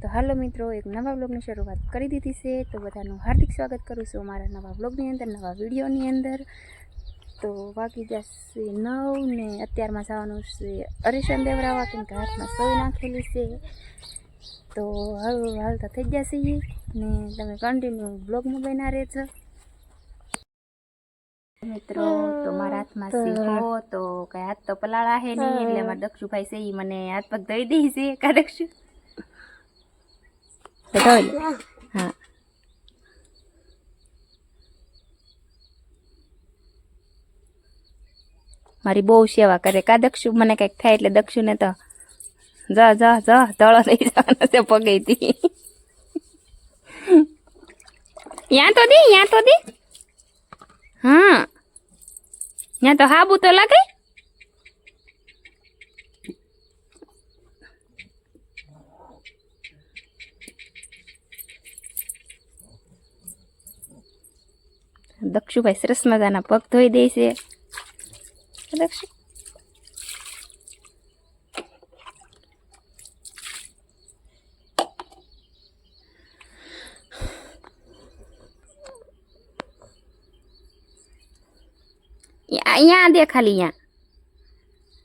તો હાલો મિત્રો એક નવા બ્લોગની શરૂઆત કરી દીધી છે. તો બધાનું હાર્દિક સ્વાગત કરું છું મારા નવા બ્લોગની અંદર નવા વિડીયોની અંદર. તો વાગી જશે નવ ને અત્યારમાં જવાનું છે અરીશન દેવરાવા કેમ કે હાથમાં સોય નાખેલી છે. તો હાલ હાલતા થઈ જશે ને તમે કન્ટિન્યુ બ્લોગમાં રહે રહેજો. મિત્રો તો મારા હાથમાં શીખો તો કઈ હાથ તો પલાળા હે નહીં એટલે મારા દક્ષુભાઈ છે એ મને હાથ પગ ધોઈ દઈ છે કા દક્ષુ. હા મારી બહુ સેવા કરે. કા દક્ષુ? મને કંઈક થાય એટલે દક્ષુ ને તો જા જા જા, તળો લઈ જવાનો છે પગેથી યા તો દે, યા તો દે. હા. ત્યાં તો હાબુ તો લાગે? દક્ષુભાઈ સરસ મજાના પગ ધોઈ દે છે. દક્ષુ. અહીંયા દે ખાલી અહીંયા.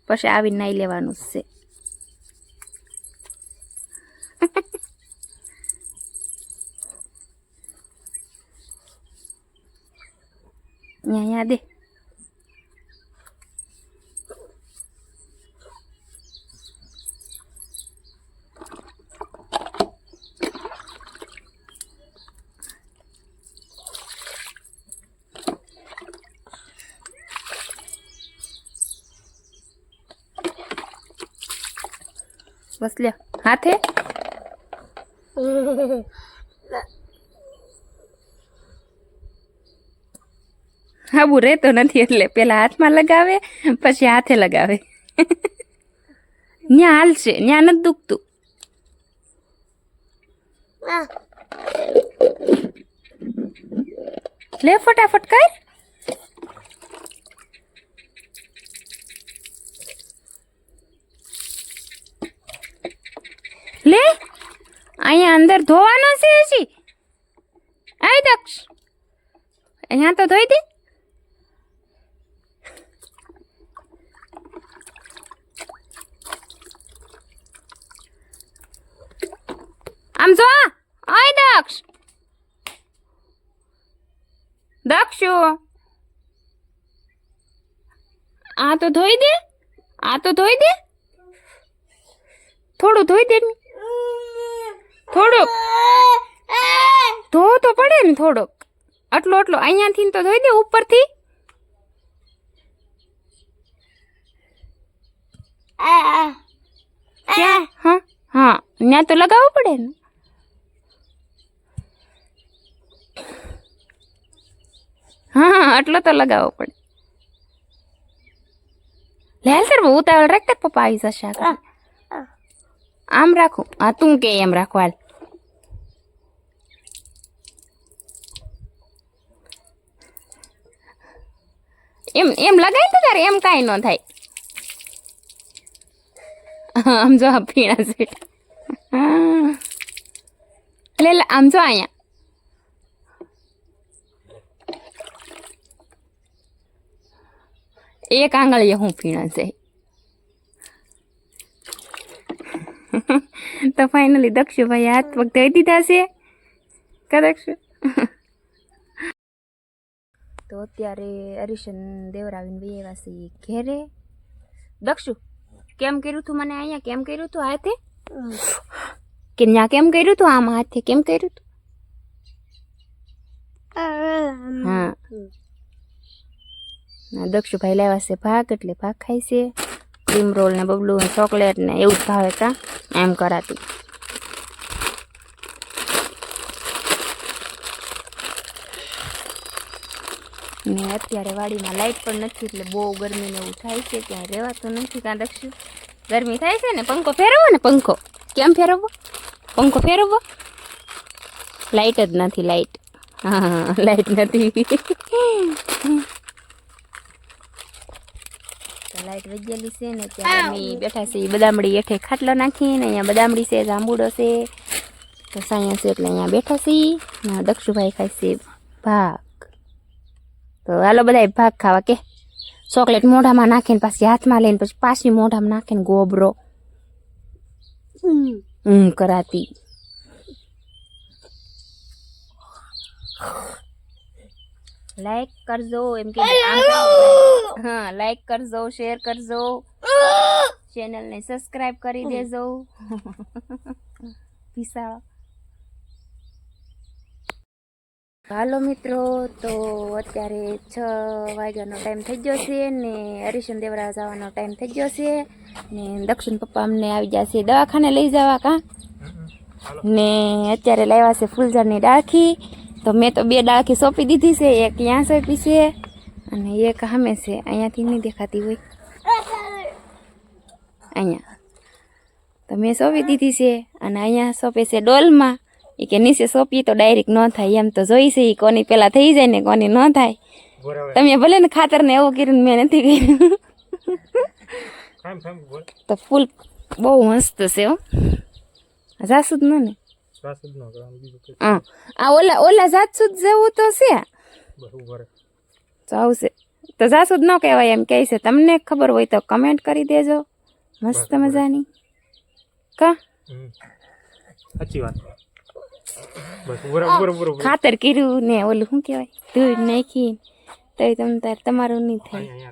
પછી આવીને નાઈ લેવાનું છે. અહીંયા અહીંયા દે બસ લ્યો હાથે રહેતો નથી એટલે પેલા હાથમાં લગાવે, પછી હાથે લગાવે. ન્યા હાલશે ન્યા નથી દુખતું. લે ફટાફટ કર. લે, અહીંયા અંદર ધોવાનો છે હજી. આય દક્ષ. અહીંયા તો ધોઈ દે. આમ જો આય દક્ષ. દક્ષુ આ તો ધોઈ દે. આ તો ધોઈ દે. થોડું ધોઈ દે થોડુંક. ધો તો પડે ને થોડોક. આટલો આટલો. અહીંયાથી તો ધોઈ દે ઉપરથી. હા હા. ત્યાં તો લગાવવું પડે ને. હા હા આટલો તો લગાવવો પડે. લે સર ઉતાવળ રાખતા પપ્પા આવી જશે આમ રાખું. હા તું કે એમ રાખો હાલ. એમ એમ લગાવી દે તારે એમ કાંઈ ન થાય. આમ જો આ પીણા છે લે લે આમ જો અહીંયા. એક આંગળીએ હું પીણા છે. તો ફાઇનલી દક્ષુભાઈ હાથ પગ ધોઈ દીધા છે. કા દક્ષુ? તો અત્યારે અરિશન દેવરાવીને બે એવા ઘેરે. દક્ષુ કેમ કર્યું તું મને અહીંયા? કેમ કર્યું તું હાથે? કે ત્યાં કેમ કર્યું તું આમ હાથે? કેમ કર્યું તું? હા. દક્ષુભાઈ લાવ્યા છે ભાગ, એટલે ભાગ ખાય છે. ક્રીમ રોલ ને બબલું ચોકલેટ ને એવું જ ભાવે કા એમ કરાતું. ને અત્યારે વાડીમાં લાઈટ પણ નથી, એટલે બહુ ગરમી ને એવું થાય છે, ક્યાંય રહેવાતું નથી કાં દક્ષુ? ગરમી થાય છે ને? પંખો ફેરવો ને પંખો? કેમ ફેરવવો? પંખો ફેરવવો? લાઈટ જ નથી લાઈટ હા લાઈટ નથી તો લાઈટ વજેલી છે ને ત્યાં અમે બેઠા છીએ. બદામડી હેઠે ખાટલો નાખીને અહીંયા બદામડી છે જાંબુડો છે. તો સાયા છે એટલે અહીંયા બેઠા છીએ. ને દક્ષુભાઈ ખાય છે ભાગ. તો હાલો બધા ભાગ ખાવા કે. ચોકલેટ મોઢામાં નાખીને પાછી હાથમાં લઈને પછી પાછી મોઢામાં નાખીને ગોબરો. ઊંઘ કરાતી. લાઈક કરજો એમ કે આમ હા લાઈક કરજો શેર કરજો ચેનલને સબસ્ક્રાઇબ કરી દેજો વિશાળ હાલો મિત્રો તો અત્યારે છ વાગ્યાનો ટાઈમ થઈ ગયો છે ને હરીશન દેવરા જવાનો ટાઈમ થઈ ગયો છે ને દક્ષિણ પપ્પા અમને આવી ગયા છે દવાખાને લઈ જવા કાં? ને અત્યારે લાવ્યા છે ફૂલઝાડની ડાળખી તો મેં તો બે ડાળખી સોંપી દીધી છે એક ત્યાં સોંપી છે અને એક સામે છે. અહીંયાથી નહીં દેખાતી હોય. અહીંયા. તો મેં સોંપી દીધી છે અને અહીંયા સોંપે છે ડોલમાં. એ કે નીચે સોંપીએ તો ડાયરેક્ટ ન થાય. એમ તો જોઈ છે ઈ કોની પહેલાં થઈ જાય ને કોની ન થાય. તમે ભલે ને ખાતર ને એવું કર્યું મેં નથી કર્યું. તો ફૂલ બહુ મસ્ત છે હો. જ ન ને. હા. આ ઓલા ઓલા જાસૂદ જેવું તો છે. તો આવશે. તો જાસૂદ ન કહેવાય એમ કહે છે. તમને ખબર હોય તો કમેન્ટ કરી દેજો. મસ્ત મજાની. કા? સાચી વાત. બરોબર બરોબર ખાતર કર્યું ને ઓલું શું કહેવાય? ધૂળ નાખી તો તમ તાર તમારું નહીં થાય.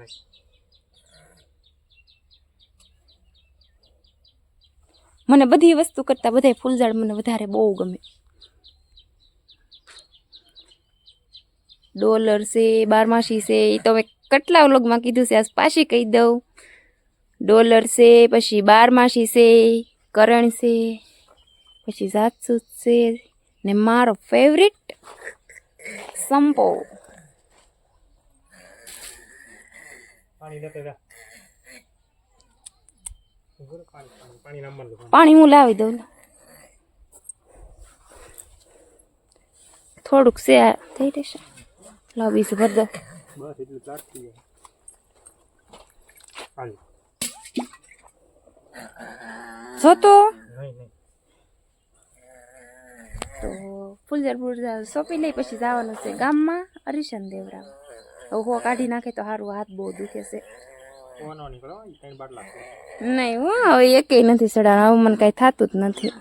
મને બધી વસ્તુ કરતાં બધાય ફૂલઝાડ મને વધારે બહુ ગમે. ડોલર છે, બારમાસી છે એ તો મેં કેટલા વ્લોગમાં કીધું છે, આજ પાછી કહી દઉં. ડોલર છે, પછી બારમાસી છે, કરણ છે, પછી જાતસૂત છે, ને મારો ફેવરિટ સંપો. પાણી પાણી હું લાવી દઉં. થોડુંક છે થઈ જશે. લાવી છે ભર દો બસ એટલું ચાટ હાલ જો તો ફૂલઝર ફૂલઝર સોંપી લઈ, પછી જવાનું છે ગામમાં હરિશન દેવરા હો કાઢી નાખે તો સારું હાથ બહુ દુખે છે. ઓવાનો નીકળો ત્રણ બાટલા નહીં હું હવે એકેય નથી ચડાવવાનું. હવે મને કાંઈ થતું જ નથી.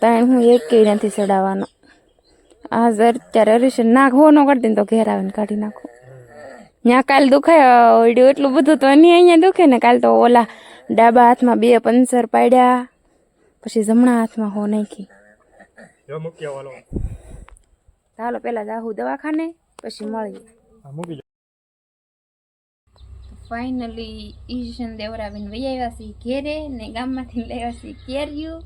ત્રણ. હું એકેય નથી ચડાવવાનો. આ સર અત્યારે હરિશન નાખ હો ન કરતી તો ઘેર આવીને કાઢી નાખું. ત્યાં કાલ દુખાય ઓડ્યું એટલું બધું તો નહીં અહીંયા દુખે ને કાલ તો ઓલા ડાબા હાથમાં બે પંચર પાડ્યા. પછી જમણા હાથમાં હો નાખી. ચાલો પહેલાં જાહુ દવાખાને પછી મળીએ. મૂકી ફાઇનલી ઈશન દેવરાબેન વહી આવ્યા છે ઘેરે ને ગામમાંથી આવ્યા છે કેર્યું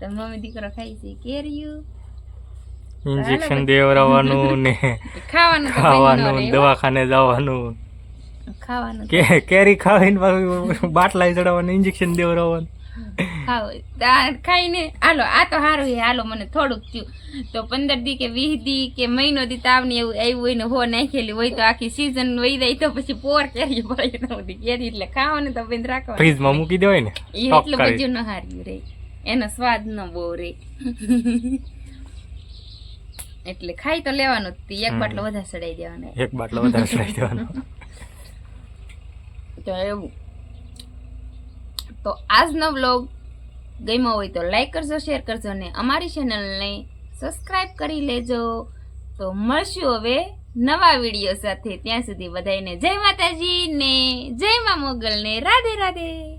તો મમ્મી દીકરો ખાઈ છે કેરિયું ઇન્જેક્શન દેવરાવાનું ને ખાવાનું ખાવાનું. દવાખાને જવાનું ખાવાનું કે કેરી ખાવીને બાટલા ચડાવવાનું ઇન્જેક્શન દેવરાવાનું ખાઈને હાલો આ તો સારું છે હાલો મને થોડુંક થયું. તો પંદર દી કે વીસ દી કે મહિનો દી તાવને એવું આવ્યું હોય ને હો નાખેલી હોય તો આખી સિઝન વહી જાય તો પછી પોર કેરી પડે તો બધી કેરી એટલે ખાવાનું તો બંધ રાખવાનું. ફ્રીજમાં મૂકી દેવાય ને? એટલું બધું ન હાર્યું રે. એનો સ્વાદ ન બહુ રે. એટલે ખાઈ તો લેવાનું જ એક. બાટલો વધારે ચડાઈ દેવાનો. એક બાટલો વધારે ચડાવી દેવાનો. તો એવું. તો આજનો બ્લોગ ગમ્યો હોય તો લાઈક કરજો શેર કરજો અને અમારી ચેનલને સબસ્ક્રાઈબ કરી લેજો. તો મળશું હવે નવા વીડિયો સાથે. ત્યાં સુધી બધાને જય માતાજી ને જય મા મોગલ ને રાધે રાધે.